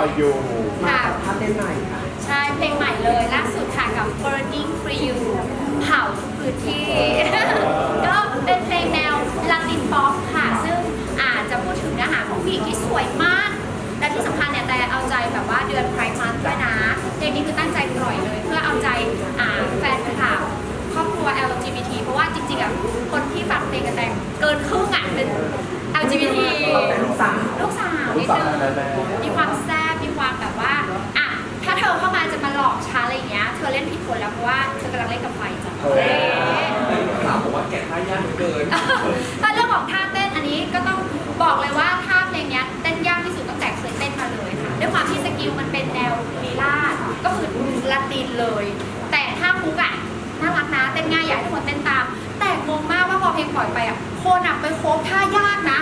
for you มาค่ะกับท่าเต้นใหม่ค่ะ ใช่เพลงใหม่เลยล่าสุดค่ะกับ Burning for You เผาทุกพื้นที่ ก็เป็นเพลงแนวลาตินป๊อปค่ะ ซึ่งอาจจะพูดถึงเนื้อหาของผู้หญิงที่สวยมาก และที่สำคัญเนี่ยแต่เอาใจแบบว่าเดือนไพร์มันด้วยนะเพลงนี้คือตั้งใจ ล่นผิดคนแล้วเพราะว่าเธอกำลังเล่นกับไฟจ้ะเออเอ๊ะสาวบอกว่าแกะท่ายากเหลือเกินถ้าเรื่องของท่าเต้นอันนี้ก็ต้องบอกเลยว่าท่าเพลงเนี้ยเต้นยากที่สุดตั้งแต่เคยเต้นมาเลยค่ะด้วยความที่สกิลมันเป็นแนวลีลาดก็คือละตินเลย แต่ท่ามุกอะน่ารักนะเต้นง่ายอยากให้ทุกคนเต้นตาม แต่งงมากว่าพอเพลงปล่อยไปอะคนอะไปโค้งท่ายากนะ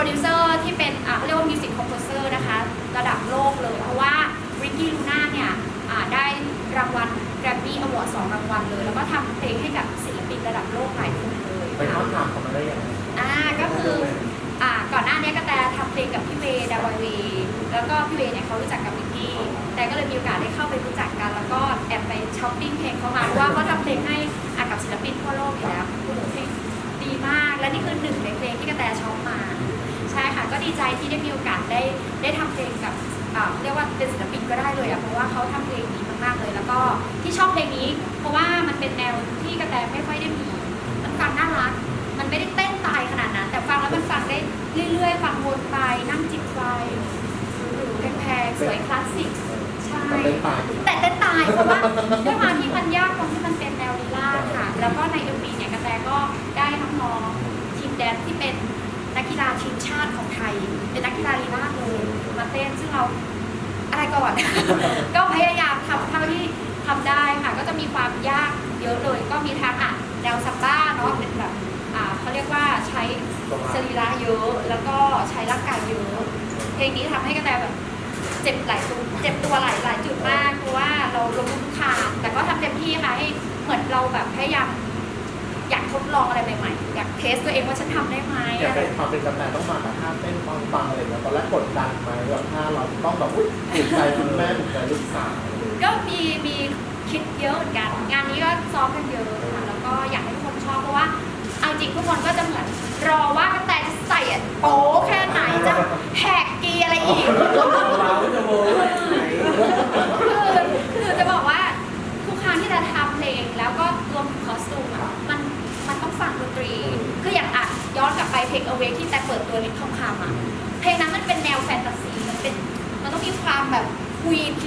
รดิวเซอร์ที่เป็นอ่าเขาเรียกว่ามิวสิกคอมโพเซอร์นะคะระดับโลกเลย เพราะว่าริกกี้ลูน่าเนี่ยอ่าได้รางวัลแกรมมี่อวอร์ดสองรางวัลเลย แล้วก็ทำเพลงให้กับศิลปินระดับโลกหลายคนเลยไปทอดทำเขามาได้ยังไงอ่าก็คืออ่าก่อนหน้านี้กระแตทำเพลงกับพี่เวย์ดาวเวย์แล้วก็พี่เวย์เนี่ยเขารู้จักกับวิกกี้แต่ก็เลยมีโอกาสได้เข้าไปรู้จักกัน แล้วก็แอบไปช้อปปิ้งเพลงเขามาเพราะว่าเขาทำเพลงให้อ่ากับศิลปินทั่วโลกอยู่แล้ว นี่คือหนึ่งในเพลงที่กระแตชอบมา ใช่ค่ะ ก็ดีใจที่ได้มีโอกาสได้ได้ทำเพลงกับอ่าเรียกว่าเป็นศิลปินก็ได้เลยอะเพราะว่าเขาทำเพลงดีมากๆเลย แล้วก็ที่ชอบเพลงนี้ เพราะว่ามันเป็นแนวที่กระแตไม่ค่อยได้มี มันฟังน่ารัก มันไม่ได้เต้นตายขนาดนั้น แต่ฟังแล้วมันฟังได้เรื่อยๆ ฟังวนไป นั่งจิบไปหรูแพงๆสวยคลาสสิก ใช่มันเป็นตายแต่เต้นตายเพราะว่าด้วยความที่มันยากตรงที่มันเป็นแนวลีลาดค่ะ แล้วก็ในเอ็มวีเนี่ยกระแตก็ได้น้องๆทีม แดนที่เป็นนักกีฬาทีมชาติของไทย เป็นนักกีฬาลีลาดเลยมาเต้นซึ่งเราอะไรก่อน ก็พยายามทำเท่าที่ทำได้ค่ะก็จะมีความยากเยอะเลย ก็มีทั้งอะแนวซัมบ้าเนาะเป็นแบบอ่าเขาเรียกว่าใช้สรีระเยอะแล้วก็ใช้ร่างกายเยอะเพลงนี้ทำให้กระแตแบบเจ็บหลายตัวเจ็บตัวหลายหลายจุดมากเพราะว่าเราลงทุนขาดแต่ก็ทำเต็มที่ค่ะให้เหมือนเราแบบพยายาม ทดลองอะไรใหม่ๆ อยากเทสตัวเองว่าฉันทำได้ไหมอยากเป็นความเป็นกำนันต้องมากับท่าเต้นฟังฟังอะไรอย่างเงี้ยตอนแรกกดดันไหมแบบถ้าเราต้องแบบอุ้ยถูกใจคุณแม่ถูกใจลูกสาวก็มีมีคิดเยอะเหมือนกัน งานนี้ก็ซ้อมกันเยอะค่ะแล้วก็อยากให้ทุกคนชอบเพราะว่าเอาจริงทุกคนก็จะเหมือนรอว่าแต่จะใส่อะโป๊แค่ไหนจะแหกกีอะไรอีก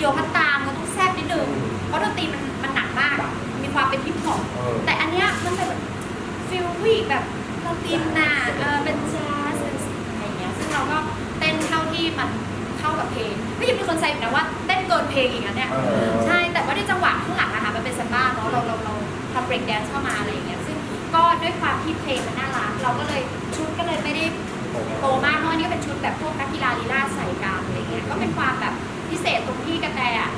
โอพัตตามมันต้องแซ่บนิดนึงเพราะดนตรีมันมันหนักมากมีความเป็นฮิปฮอปเออ แต่อันเนี้ยมันเป็นแบบฟิลผู้หญิงแบบลาตินน่ะเออเป็นแจ๊สเป็นอะไรอย่างเงี้ยซึ่งเราก็เต้นเท่าที่มันเข้ากับเพลงไม่ยังมีคนใส่นะว่าเต้นเกินเพลงอีกนะเนี่ยเออ ใช่แต่ว่าในจังหวะข้างหลังอะค่ะมันเป็นซัมบ้าเนาะเราเราเราทำเบรกแดนซ์เข้ามาอะไรอย่างเงี้ยซึ่งก็ด้วยความที่เพลงมันน่ารักเราก็เลยชุดก็เลยไม่ได้ โตมากเพราะอันนี้ก็เป็นชุดแบบพวกนักกีฬาลีลาดใส่กันอะไรเงี้ย ก็เป็นความแบบ พิเศษตรงที่กระแตอะ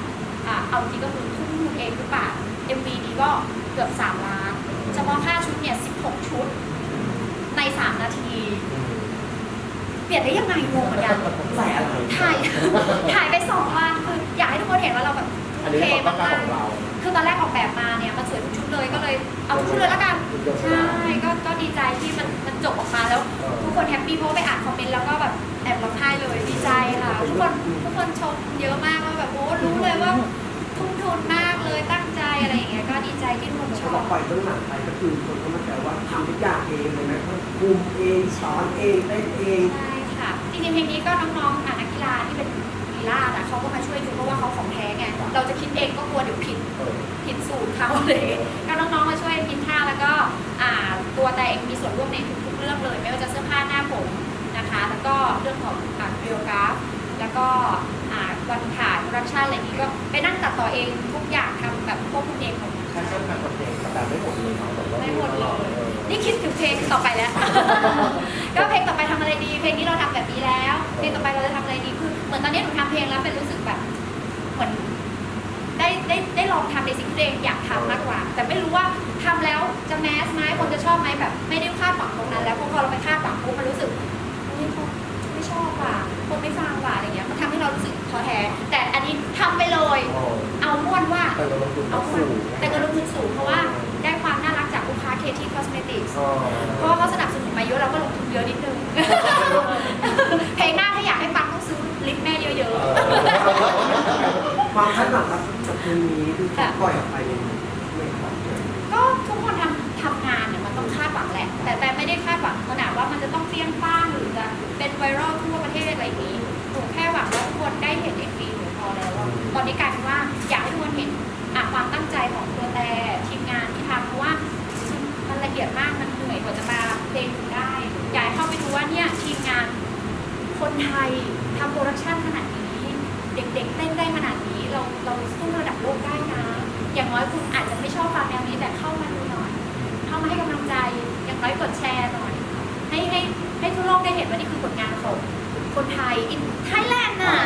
อะเอาจริงก็คือทุ่มทุนเองหรือเปล่า MV นี้ก็เกือบ 3 ล้าน เฉพาะค่าชุดเนี่ย 16 ชุด ใน 3 นาที เปลี่ยนได้ยังไงงงเหมือนกันใส่อะไรถ่ายถ่ายไปสองวันคืออยากให้ทุกคนเห็นว่าเราแบบอันทุ่นี้มเทเป็นความต้องการมากของเราๆคือตอนแรกออกแบบมาเนี่ยมันสวยทุกชุดเลยก็เลยเอาทุกชุดเลยแล้วกันใช่ก็ก็ดีใจที่มันมันจบออกมาแล้ว ทุกคนแฮปปี้เพราะว่าไปอ่านคอมเมนต์แล้วก็แบบแอบร้อ ปล่อยเบื้องหลังไปก็คือคนก็มาแซวว่าทำทุกอย่างเองเลยนะคุมเองสอนเองเต้นเองใช่ค่ะจริงๆเพลงนี้ก็น้องๆอะนักกีฬาที่เป็นลีลาดอะเขาก็มาช่วยดูเพราะว่าเขาของแท้ไงเราจะคิดเองก็กลัวเดี๋ยวผิดเออผิดสูตรเขาเลยก็น้องๆมาช่วยคิดท่าแล้วก็อ่าตัวแต่เองมีส่วนร่วมในทุกๆเรื่องเลย ไม่ว่าจะเสื้อผ้าหน้าผมนะคะ แล้วก็เรื่องของอ่าวิดีโอกราฟแล้วก็อ่าวันถ่ายโปรดักชันอะไรอย่างนี้ก็ไปนั่งตัดต่อเองทุกอย่าง หมดแค่เส้นทางคอนเทนต์แต่ไม่หมดเลยเนาะแต่ว่าไม่หมดเลยออนี่คิดถึงเพลงต่อไปแล้ว ก็เพลงต่อไปทำอะไรดี เพลงนี้เราทำแบบนี้แล้ว เพลงต่อไปเราจะทำอะไรดีคือเหมือนตอนนี้หนูทำเพลงแล้วเป็นรู้สึกแบบเหมือนได้ได้ได้ลองทำในสิ่งที่ตัวเองอยากทำมากกว่า แต่ไม่รู้ว่าทำแล้วจะแมสไหมคนจะชอบไหมแบบ ไม่ได้คาดหวังตรงนั้น แล้วเพราะพอเราไปคาดหวังปุ๊บมันรู้สึกเฮ้ยเขา แต่เราลงทุนเอาก็ม้วสูนงแต่เงินลงทุนสูงเพราะว่าได้ความน่ารักจากลูกค้า KT Cosmetics อ๋อเพราะว่าเขาสนับสนุนมาเยอะเราก็ลงทุนเยอะนิดนึง เพลงหน้าถ้าอยากให้ฟังต้องซื้อลิปแม่เยอะ ความคาดหวังกับกับเพลงนี้คือปล่อยออกไปในไคนไทยทำโปรดักชันขนาดนี้ เด็กๆเต้นได้ขนาดนี้ เราเราสู้ระดับโลกได้นะ อย่างน้อยคุณอาจจะไม่ชอบฟังแนวนี้แต่เข้ามาดูหน่อย เข้ามาให้กำลังใจ อย่างน้อยกดแชร์หน่อย ให้ให้ให้ทั่วโลกได้เห็นว่านี่คือผลงานของคนไทยอินไทยแลนด์น่ะ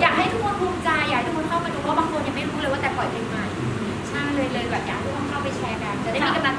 อยากให้ทุกคนภูมิใจ อยากให้ทุกคนเข้ามาดูเพราะบางคนยังไม่รู้เลยว่าแต่ปล่อยเพลงใหม่ ใช่เลยเลยแบบอยากให้ทุกคนเข้าไปแชร์กัน จะได้มีกำลัง